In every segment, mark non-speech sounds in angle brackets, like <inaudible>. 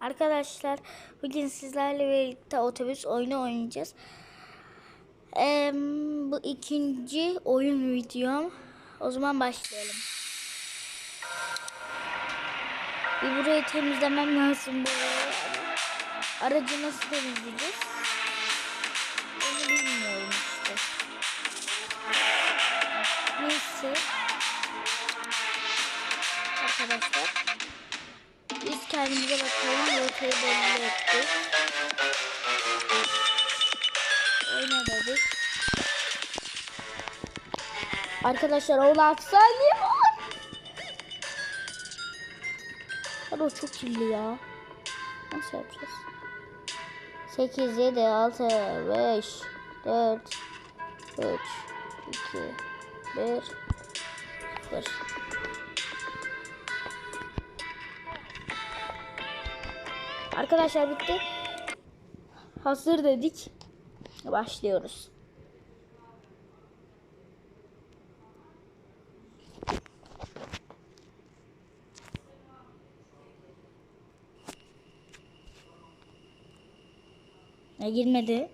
Arkadaşlar bugün sizlerle birlikte otobüs oyunu oynayacağız. Eee, bu ikinci oyun videom. O zaman başlayalım. Bir burayı temizlemem lazım. Bu aracı nasıl temizleyeceğiz? Onu bilmiyorum işte. Neyse. Arkadaşlar. Rotayı belli ettik. Oyna dedik. Arkadaşlar 16 saniye var. Hadi o çok kirli ya. Nasıl yapacağız? 8, 7, 6, 5, 4, 3, 2, 1, 0. Arkadaşlar bitti. Hazır dedik. Başlıyoruz. Ne girmedi?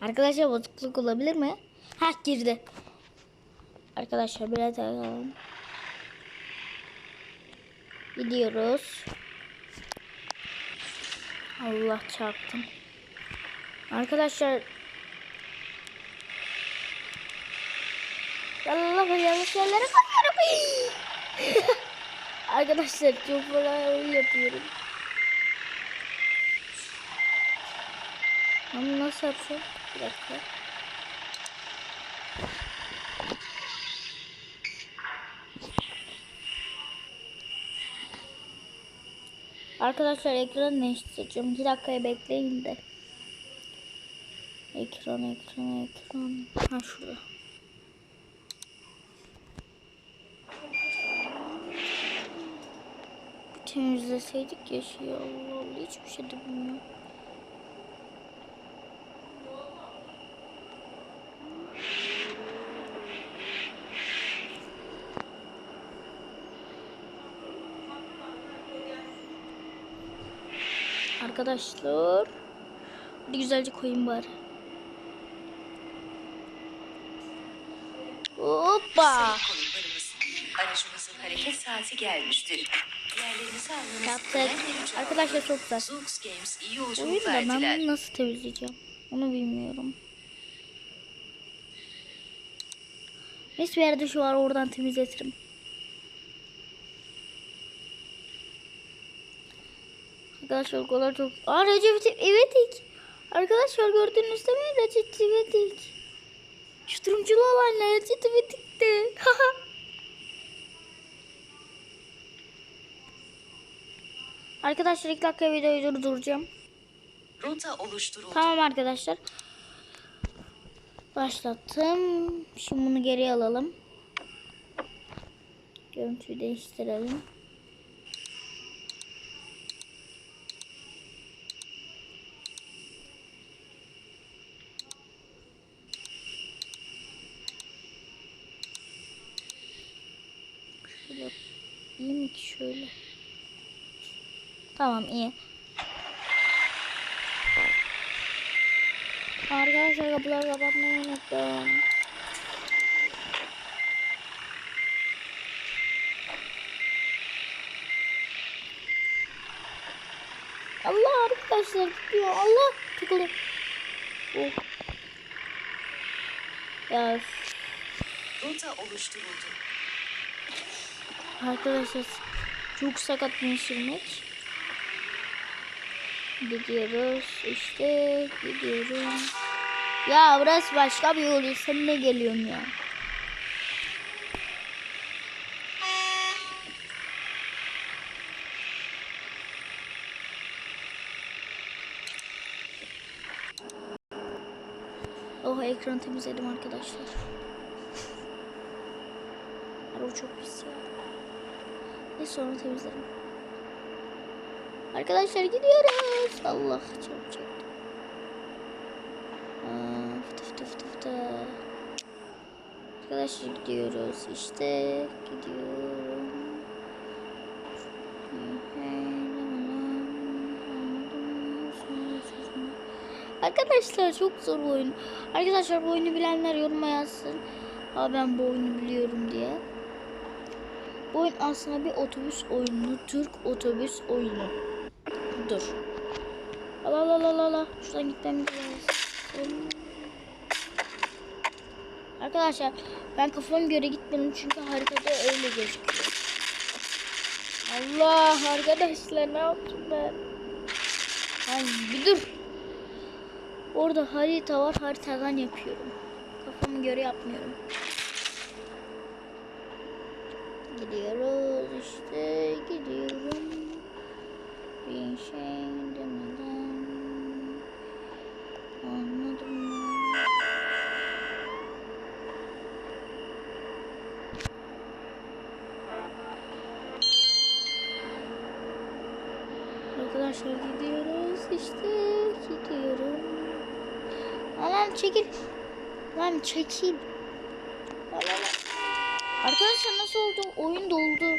Arkadaşlar bozukluk olabilir mi? Ha girdi. Arkadaşlar biraz alalım. Gidiyoruz. Allah çarptım. Arkadaşlar Allah yanlış yerlere koyuyorum. <laughs> Arkadaşlar çok kolay yapıyorum. Ama nasıl yapacağım? Bir dakika. Arkadaşlar ekranı değiştireceğim. 2 dakikaya bekleyin de. Ekran, ekran, ekran. Ha şurada. Temizleseydik ya şey Allah Allah hiçbir şey de bilmiyorum. Arkadaşlar. Hadi güzelce koyayım bari. Hoppa. Aracımızın. Arkadaşlar çok güzel. Oyun da ben bunu nasıl temizleyeceğim? Onu bilmiyorum. Neyse bir yerde şu var oradan temizletirim. Arkadaşlar o kadar çok... Aa Recep İvedik. Arkadaşlar gördüğünüz değil mi Recep İvedik? Şu turunculu olan ne Recep İvedik'ti. Arkadaşlar ilk dakika videoyu durduracağım. Rota oluşturuldu. Tamam arkadaşlar. Başlattım. Şimdi bunu geri alalım. Görüntüyü değiştirelim. Şöyle? Tamam iyi. Arkadaşlar kapıları kapatmayı unuttum. Allah arkadaşlar gidiyor. Allah tıkılıyor. Oh. Ya Rota oluşturuldu. arkadaşlar çok sakat bir sürmek. Gidiyoruz işte gidiyorum. Ya burası başka bir yol. Sen ne geliyorsun ya? Oh ekran temizledim arkadaşlar. Araba çok pis ya. Ne sonra temizlerim. Arkadaşlar gidiyoruz. Allah çarpacak. Aa, Fıtı fıtı fıtı fıtı. Arkadaşlar gidiyoruz. İşte gidiyorum. Arkadaşlar çok zor oyun. Arkadaşlar bu oyunu bilenler yoruma yazsın. Aa ben bu oyunu biliyorum diye. Bu oyun aslında bir otobüs oyunu. Türk otobüs oyunu. Dur. Ala ala ala ala. Şuradan gitmem lazım. Arkadaşlar ben kafama göre gitmedim çünkü haritada öyle gözüküyor. Allah arkadaşlar ne yaptım ben? Ay bir dur. Orada harita var haritadan yapıyorum. Kafama göre yapmıyorum. Gidiyoruz işte gidiyorum. Bir şey demeden anladım mı? Arkadaşlar gidiyoruz işte gidiyorum. Lan çekil. Lan çekil. Lan, lan. Arkadaşlar nasıl oldu? Oyun doldu.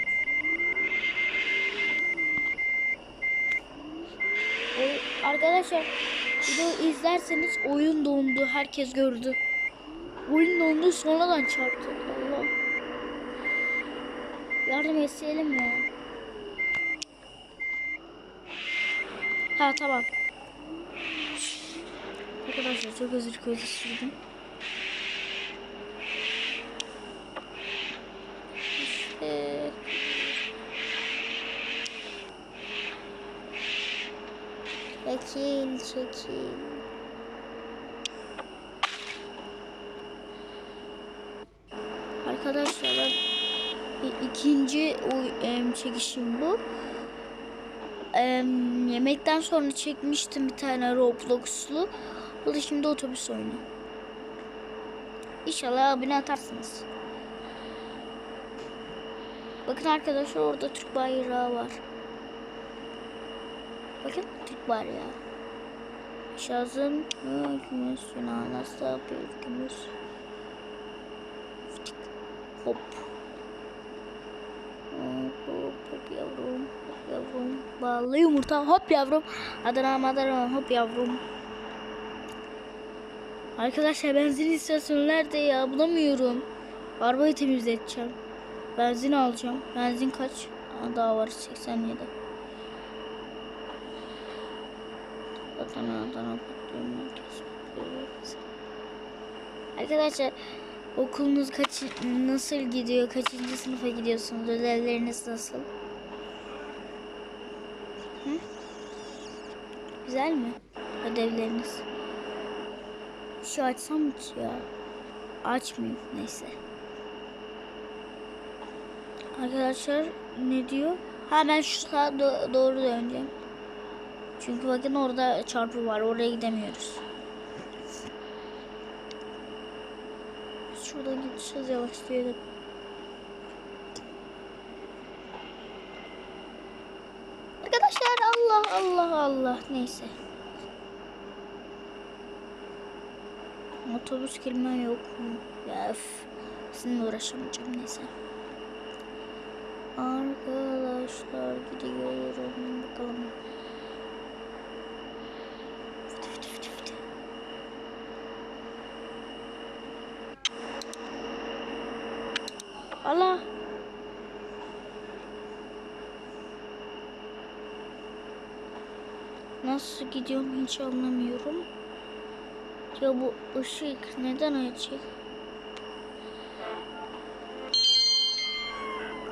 Oy- Arkadaşlar video izlerseniz oyun dondu. Herkes gördü. Oyun dondu sonradan çarptı. Allah. Yardım isteyelim ya. Ha tamam. Arkadaşlar çok özür dilerim sürdüm. İşte. Çekil çekil. Arkadaşlar ben ikinci çekişim bu. Em, yemekten sonra çekmiştim bir tane Roblox'lu. O da şimdi otobüs oyunu. İnşallah abone atarsınız. Bakın arkadaşlar orada Türk bayrağı var. Bakın Türk bayrağı. Şazım hükümüz Yunan hasta bir hükümüz. Hop. Hop hop yavrum. Hop yavrum. Ballı yumurta hop yavrum. Adana madara hop yavrum. Arkadaşlar benzin istasyonu nerede ya bulamıyorum. Arabayı temizleteceğim. Benzin alacağım. Benzin kaç? Daha var 87. Adana Adana patlıyorum merkez. Arkadaşlar okulunuz kaç nasıl gidiyor? Kaçıncı sınıfa gidiyorsunuz? Ödevleriniz nasıl? Hı? Güzel mi? Ödevleriniz. Şu açsam mı ya? Açmayayım neyse. Arkadaşlar ne diyor? Ha ben şu sağa do- doğru döneceğim. Çünkü bakın orada çarpı var. Oraya gidemiyoruz. Biz şuradan gideceğiz yavaşlayalım. Arkadaşlar Allah Allah Allah neyse. Otobüs kelime yok mu? Ya öf. Sizinle uğraşamayacağım neyse. Arkadaşlar gidiyorum bakalım. Fıtı fıtı fıtı fıtı. Allah. Nasıl gidiyorum hiç anlamıyorum. Ya bu ışık neden açık?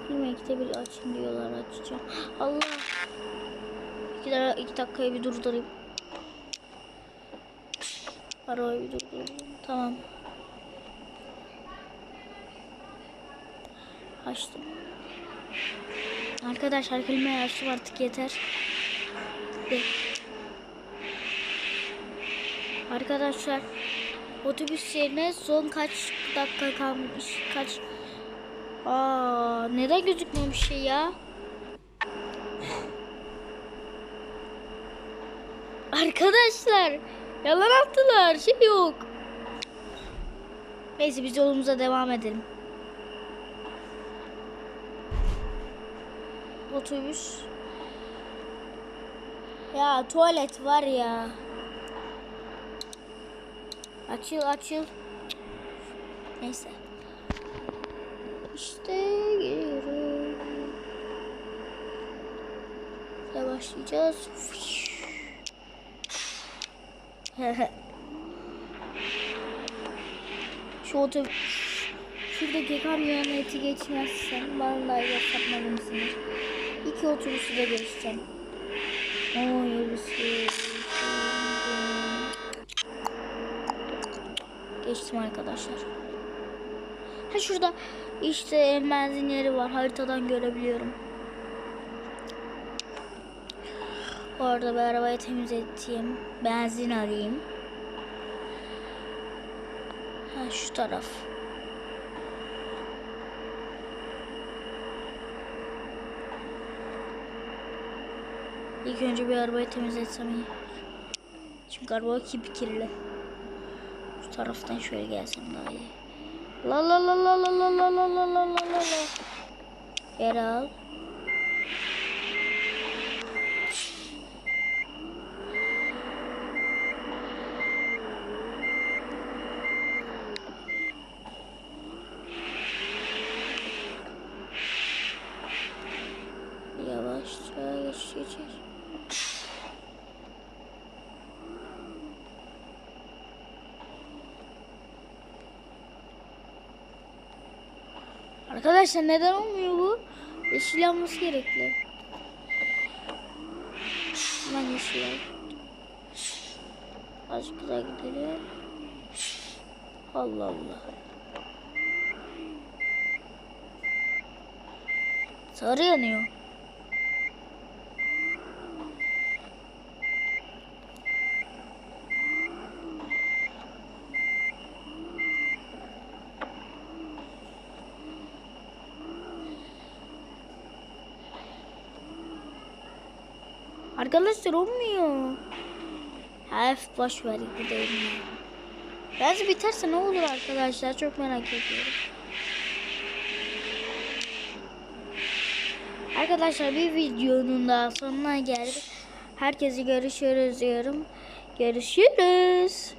Yemekte bir açın diyorlar açacağım. Allah. İki, dakika, iki dakikayı bir durdurayım. Arabayı bir durdurayım. Tamam. Açtım. Arkadaşlar kelime açtım artık yeter. De. Arkadaşlar otobüs yerine son kaç dakika kalmış? Kaç Aa, neden gözükmüyor bir şey ya? Arkadaşlar, yalan attılar. Şey yok. Neyse biz yolumuza devam edelim. Otobüs. Ya tuvalet var ya. Açıl açıl. Neyse. İşte geliyorum. Ve başlayacağız. <laughs> Şu otobüs Şuradaki kamyoneti geçmezsen bana da satmalısınız. İki otobüsü de geçeceğim. Oo yürüsü. Geçtim arkadaşlar. Ha şurada işte benzin yeri var. Haritadan görebiliyorum. Orada bir arabayı temizleteyim. Benzin alayım. Ha şu taraf. İlk önce bir arabayı temizletsem iyi. Çünkü araba kirli taraftan şöyle gelsem daha iyi. La la la la la la la la la la la la. Geri al. Arkadaşlar neden olmuyor bu? Yeşil yanması gerekli. Hemen yeşil al. Azıcık daha gidelim. Allah Allah. Sarı yanıyor. Arkadaşlar olmuyor. Hef boş ver gideyim. Biraz biterse ne olur arkadaşlar çok merak ediyorum. Arkadaşlar bir videonun daha sonuna geldik. Herkese görüşürüz diyorum. Görüşürüz.